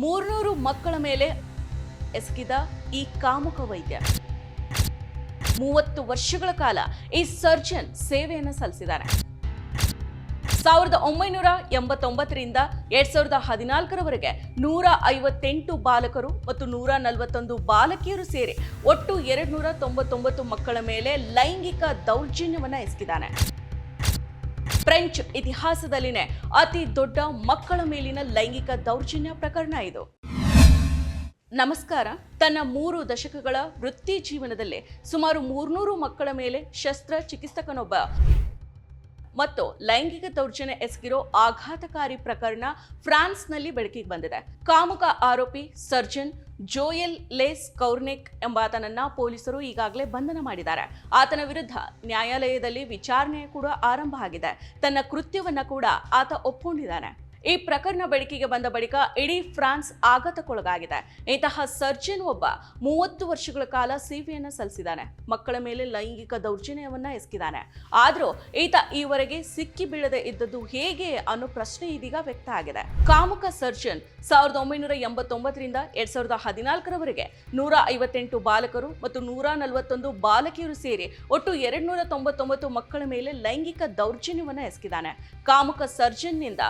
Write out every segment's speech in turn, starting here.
ಮೂರ್ನೂರು ಮಕ್ಕಳ ಮೇಲೆ ಎಸಗಿದ ಈ ಕಾಮುಕ ವೈದ್ಯ. ಮೂವತ್ತು ವರ್ಷಗಳ ಕಾಲ ಈ ಸರ್ಜನ್ ಸೇವೆಯನ್ನು ಸಲ್ಲಿಸಿದ್ದಾರೆ ಸಾವಿರದ ಒಂಬೈನೂರ ಎಂಬತ್ತೊಂಬತ್ತರಿಂದ ಎರಡ್ ಸಾವಿರದ ಹದಿನಾಲ್ಕರವರೆಗೆ ನೂರ ಐವತ್ತೆಂಟು ಬಾಲಕರು ಮತ್ತು ನೂರ ನಲವತ್ತೊಂದು ಬಾಲಕಿಯರು ಸೇರಿ ಒಟ್ಟು ಎರಡು ನೂರ ತೊಂಬತ್ತೊಂಬತ್ತು ಮಕ್ಕಳ ಮೇಲೆ ಲೈಂಗಿಕ ದೌರ್ಜನ್ಯವನ್ನು ಎಸಗಿದ್ದಾನೆ. ಫ್ರೆಂಚ್ ಇತಿಹಾಸದಲ್ಲಿನೇ ಅತಿ ದೊಡ್ಡ ಮಕ್ಕಳ ಮೇಲಿನ ಲೈಂಗಿಕ ದೌರ್ಜನ್ಯ ಪ್ರಕರಣ ಇದು. ನಮಸ್ಕಾರ. ತನ್ನ ಮೂರು ದಶಕಗಳ ವೃತ್ತಿ ಜೀವನದಲ್ಲಿ ಸುಮಾರು ಮೂರ್ನೂರು ಮಕ್ಕಳ ಮೇಲೆ ಶಸ್ತ್ರ ಚಿಕಿತ್ಸಕನೊಬ್ಬ ಮತ್ತು ಲೈಂಗಿಕ ದೌರ್ಜನ್ಯ ಎಸಗಿರೋ ಆಘಾತಕಾರಿ ಪ್ರಕರಣ ಫ್ರಾನ್ಸ್ನಲ್ಲಿ ಬೆಳಕಿಗೆ ಬಂದಿದೆ. ಕಾಮುಕ ಆರೋಪಿ ಸರ್ಜನ್ ಜೋಯಲ್ ಲೇಸ್ ಕೌರ್ನೆಕ್ ಎಂಬಾತನನ್ನ ಪೊಲೀಸರು ಈಗಾಗಲೇ ಬಂಧನ ಮಾಡಿದ್ದಾರೆ. ಆತನ ವಿರುದ್ಧ ನ್ಯಾಯಾಲಯದಲ್ಲಿ ವಿಚಾರಣೆ ಕೂಡ ಆರಂಭ ಆಗಿದೆ. ತನ್ನ ಕೃತ್ಯವನ್ನ ಕೂಡ ಆತ ಒಪ್ಕೊಂಡಿದ್ದಾನೆ. ಈ ಪ್ರಕರಣ ಬೆಳಕಿಗೆ ಬಂದ ಬಳಿಕ ಇಡೀ ಫ್ರಾನ್ಸ್ ಆಘಾತಕ್ಕೊಳಗಾಗಿದೆ. ಇಂತಹ ಸರ್ಜನ್ ಒಬ್ಬ ಮೂವತ್ತು ವರ್ಷಗಳ ಕಾಲ ಸೇವೆಯನ್ನ ಸಲ್ಲಿಸಿದ್ದಾನೆ. ಮಕ್ಕಳ ಮೇಲೆ ಲೈಂಗಿಕ ದೌರ್ಜನ್ಯವನ್ನ ಎಸಗಿದ್ದಾನೆ. ಆದರೂ ಈತ ಈವರೆಗೆ ಸಿಕ್ಕಿ ಬೀಳದೆ ಇದ್ದದ್ದು ಹೇಗೆ ಅನ್ನೋ ಪ್ರಶ್ನೆ ಇದೀಗ ವ್ಯಕ್ತ ಆಗಿದೆ. ಕಾಮುಕ ಸರ್ಜನ್ ಸಾವಿರದ ಒಂಬೈನೂರ ಎಂಬತ್ತೊಂಬತ್ತರಿಂದ ಎರಡ್ ಸಾವಿರದ ಹದಿನಾಲ್ಕರವರೆಗೆ ನೂರ ಐವತ್ತೆಂಟು ಬಾಲಕರು ಮತ್ತು ನೂರ ನಲವತ್ತೊಂದು ಬಾಲಕಿಯರು ಸೇರಿ ಒಟ್ಟು ಎರಡ್ ನೂರ ತೊಂಬತ್ತೊಂಬತ್ತು ಮಕ್ಕಳ ಮೇಲೆ ಲೈಂಗಿಕ ದೌರ್ಜನ್ಯವನ್ನ ಎಸಗಿದ್ದಾನೆ. ಕಾಮುಕ ಸರ್ಜನ್ನಿಂದ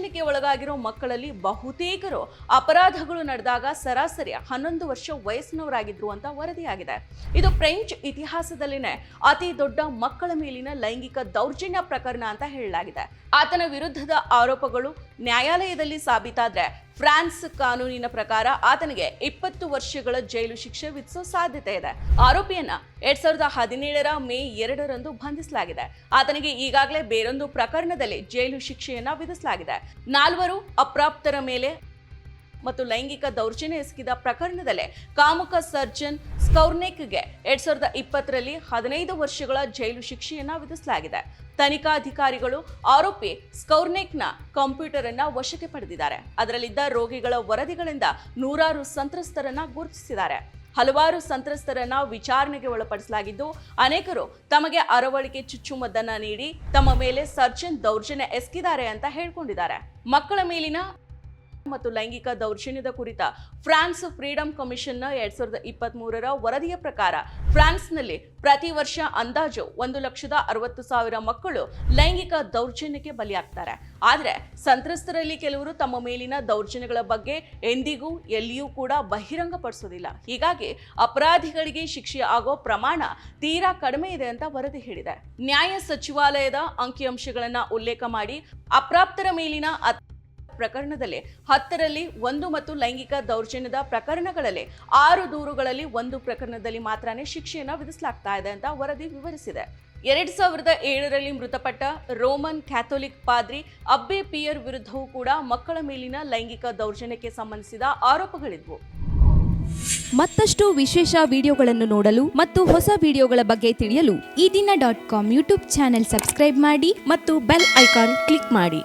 ದೌರ್ಜನ್ಯಕ್ಕೆ ಒಳಗಾಗಿರೋ ಮಕ್ಕಳಲ್ಲಿ ಬಹುತೇಕರು ಅಪರಾಧಗಳು ನಡೆದಾಗ ಸರಾಸರಿ ಹನ್ನೊಂದು ವರ್ಷ ವಯಸ್ಸಿನವರಾಗಿದ್ರು ಅಂತ ವರದಿಯಾಗಿದೆ. ಇದು ಫ್ರೆಂಚ್ ಇತಿಹಾಸದಲ್ಲಿನೇ ಅತಿ ದೊಡ್ಡ ಮಕ್ಕಳ ಮೇಲಿನ ಲೈಂಗಿಕ ದೌರ್ಜನ್ಯ ಪ್ರಕರಣ ಅಂತ ಹೇಳಲಾಗಿದೆ. ಆತನ ವಿರುದ್ಧದ ಆರೋಪಗಳು ನ್ಯಾಯಾಲಯದಲ್ಲಿ ಸಾಬೀತಾದ್ರೆ ಫ್ರಾನ್ಸ್ ಕಾನೂನಿನ ಪ್ರಕಾರ ಆತನಿಗೆ ಇಪ್ಪತ್ತು ವರ್ಷಗಳ ಜೈಲು ಶಿಕ್ಷೆ ವಿಧಿಸೋ ಸಾಧ್ಯತೆ ಇದೆ. ಆರೋಪಿಯನ್ನ ಎರಡ್ ಸಾವಿರದ ಹದಿನೇಳರ ಮೇ ಎರಡರಂದು ಬಂಧಿಸಲಾಗಿದೆ. ಆತನಿಗೆ ಈಗಾಗಲೇ ಬೇರೊಂದು ಪ್ರಕರಣದಲ್ಲಿ ಜೈಲು ಶಿಕ್ಷೆಯನ್ನ ವಿಧಿಸಲಾಗಿದೆ. ನಾಲ್ವರು ಅಪ್ರಾಪ್ತರ ಮೇಲೆ ಮತ್ತು ಲೈಂಗಿಕ ದೌರ್ಜನ್ಯ ಎಸಗಿದ ಪ್ರಕರಣದಲ್ಲೇ ಕಾಮುಕ ಸರ್ಜನ್ ಸ್ಕೌರ್ನೆಕ್ಗೆ ಎರಡ್ ಸಾವಿರದ ಇಪ್ಪತ್ತರಲ್ಲಿ ಹದಿನೈದು ವರ್ಷಗಳ ಜೈಲು ಶಿಕ್ಷೆಯನ್ನ ವಿಧಿಸಲಾಗಿದೆ. ತನಿಖಾಧಿಕಾರಿಗಳು ಆರೋಪಿ ಸ್ಕೌರ್ನೆಕ್ನ ಕಂಪ್ಯೂಟರ್ ಅನ್ನ ವಶಕ್ಕೆ ಪಡೆದಿದ್ದಾರೆ. ಅದರಲ್ಲಿದ್ದ ರೋಗಿಗಳ ವರದಿಗಳಿಂದ ನೂರಾರು ಸಂತ್ರಸ್ತರನ್ನ ಗುರುತಿಸಿದ್ದಾರೆ. ಹಲವಾರು ಸಂತ್ರಸ್ತರನ್ನ ವಿಚಾರಣೆಗೆ ಒಳಪಡಿಸಲಾಗಿದ್ದು, ಅನೇಕರು ತಮಗೆ ಅರವಳಿಕೆ ಚುಚ್ಚುಮದ್ದನ್ನ ನೀಡಿ, ತಮ್ಮ ಮೇಲೆ ಸರ್ಜನ್ ದೌರ್ಜನ್ಯ ಎಸಗಿದ್ದಾರೆ ಅಂತ ಹೇಳ್ಕೊಂಡಿದ್ದಾರೆ. ಮಕ್ಕಳ ಮೇಲಿನ ಮತ್ತು ಲೈಂಗಿಕ ದೌರ್ಜನ್ಯದ ಕುರಿತ ಫ್ರಾನ್ಸ್ ಫ್ರೀಡಂ ಕಮಿಷನ್ನ ಎರಡ್ ಸಾವಿರದ ಇಪ್ಪತ್ತ್ ಮೂರರ ವರದಿಯ ಪ್ರಕಾರ ಫ್ರಾನ್ಸ್ನಲ್ಲಿ ಪ್ರತಿ ವರ್ಷ ಅಂದಾಜು ಒಂದು ಲಕ್ಷದ ಅರವತ್ತು ಸಾವಿರ ಮಕ್ಕಳು ಲೈಂಗಿಕ ದೌರ್ಜನ್ಯಕ್ಕೆ ಬಲಿಯಾಗ್ತಾರೆ. ಆದರೆ ಸಂತ್ರಸ್ತರಲ್ಲಿ ಕೆಲವರು ತಮ್ಮ ಮೇಲಿನ ದೌರ್ಜನ್ಯಗಳ ಬಗ್ಗೆ ಎಂದಿಗೂ ಎಲ್ಲಿಯೂ ಕೂಡ ಬಹಿರಂಗಪಡಿಸೋದಿಲ್ಲ. ಹೀಗಾಗಿ ಅಪರಾಧಿಗಳಿಗೆ ಶಿಕ್ಷೆ ಆಗೋ ಪ್ರಮಾಣ ತೀರಾ ಕಡಿಮೆ ಇದೆ ಅಂತ ವರದಿ ಹೇಳಿದೆ ನ್ಯಾಯ ಸಚಿವಾಲಯದ ಅಂಕಿಅಂಶಗಳನ್ನ ಉಲ್ಲೇಖ ಮಾಡಿ ಅಪ್ರಾಪ್ತರ ಮೇಲಿನ ಪ್ರಕರಣದಲ್ಲಿ ಹತ್ತರಲ್ಲಿ ಒಂದು ಮತ್ತು ಲೈಂಗಿಕ ದೌರ್ಜನ್ಯದ ಪ್ರಕರಣಗಳಲ್ಲಿ ಆರು ದೂರುಗಳಲ್ಲಿ ಒಂದು ಪ್ರಕರಣದಲ್ಲಿ ಮಾತ್ರನೇ ಶಿಕ್ಷೆಯನ್ನು ವಿಧಿಸಲಾಗ್ತಾ ಇದೆ ಅಂತ ವರದಿ ವಿವರಿಸಿದೆ. ಎರಡ್ ಸಾವಿರದ ಏಳರಲ್ಲಿ ಮೃತಪಟ್ಟ ರೋಮನ್ ಕ್ಯಾಥೋಲಿಕ್ ಪಾದ್ರಿ ಅಬ್ಬೆ ಪಿಯರ್ ವಿರುದ್ಧವೂ ಕೂಡ ಮಕ್ಕಳ ಮೇಲಿನ ಲೈಂಗಿಕ ದೌರ್ಜನ್ಯಕ್ಕೆ ಸಂಬಂಧಿಸಿದ ಆರೋಪಗಳಿದ್ವು. ಮತ್ತಷ್ಟು ವಿಶೇಷ ವಿಡಿಯೋಗಳನ್ನು ನೋಡಲು ಮತ್ತು ಹೊಸ ವಿಡಿಯೋಗಳ ಬಗ್ಗೆ ತಿಳಿಯಲು Eedina dot com YouTube channel subscribe ಮಾಡಿ ಮತ್ತು ಬೆಲ್ ಐಕಾನ್ ಕ್ಲಿಕ್ ಮಾಡಿ.